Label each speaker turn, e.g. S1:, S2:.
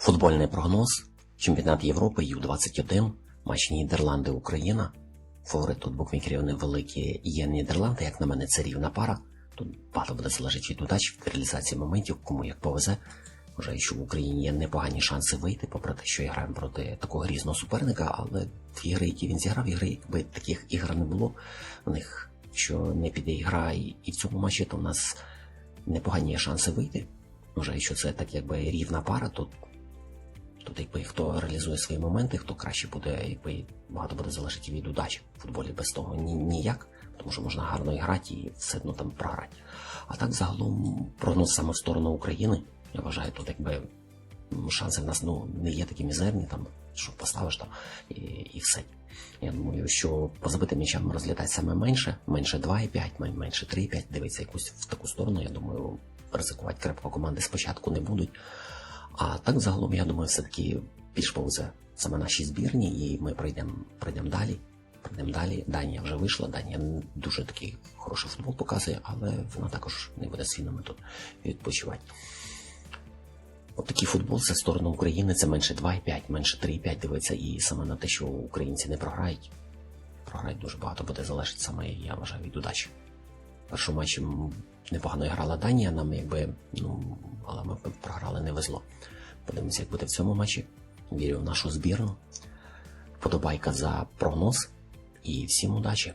S1: Футбольний прогноз. Чемпіонат Європи Ю-21, матч Нідерланди-Україна. Фаворит тут букмекерів невеликі є Нідерланди, як на мене, це рівна пара. Тут багато буде залежати від удач, від реалізації моментів, кому як повезе. Вважаю, що в Україні є непогані шанси вийти, попри те, що граємо проти такого грізного суперника, але ті ігри, які він зіграв, ігри, якби таких ігр не було, в них що не піде ігра, і, і в цьому матчі, то в нас непогані шанси вийти. Вважаю, що це так якби рівна пара. Тут якби хто реалізує свої моменти, хто краще буде, якби багато буде залежати від удачі. В футболі без того ні, ніяк, тому що можна гарно грати і все одно там програти. А так загалом прогноз саме в сторону України. Я вважаю, тут якби шанси в нас ну, не є такі мізерні, там, що поставиш там і, і все. Я думаю, що по забитим м'ячам розлітати саме менше, менше 2,5, мен- менше 3,5, дивиться якусь в таку сторону. Я думаю, ризикувати крепко команди спочатку не будуть. А так загалом, я думаю, все-таки більш повезе саме наші збірні, і ми пройдемо пройдемо далі. Пройдемо далі. Данія вже вийшла. Данія дуже такий хороший футбол показує, але вона також не буде свійними тут відпочивати. От такий футбол це сторону України, це менше 2,5, менше 3,5 дивиться, і саме на те, що українці не програють. Програють дуже багато буде залежати саме, я вважаю, від удачі. В першому матчі непогано грала Данія, нам якби, ну, але ми програли, не везло. Подивимося, як буде в цьому матчі. Вірю в нашу збірну. Вподобайка за прогноз і всім удачі!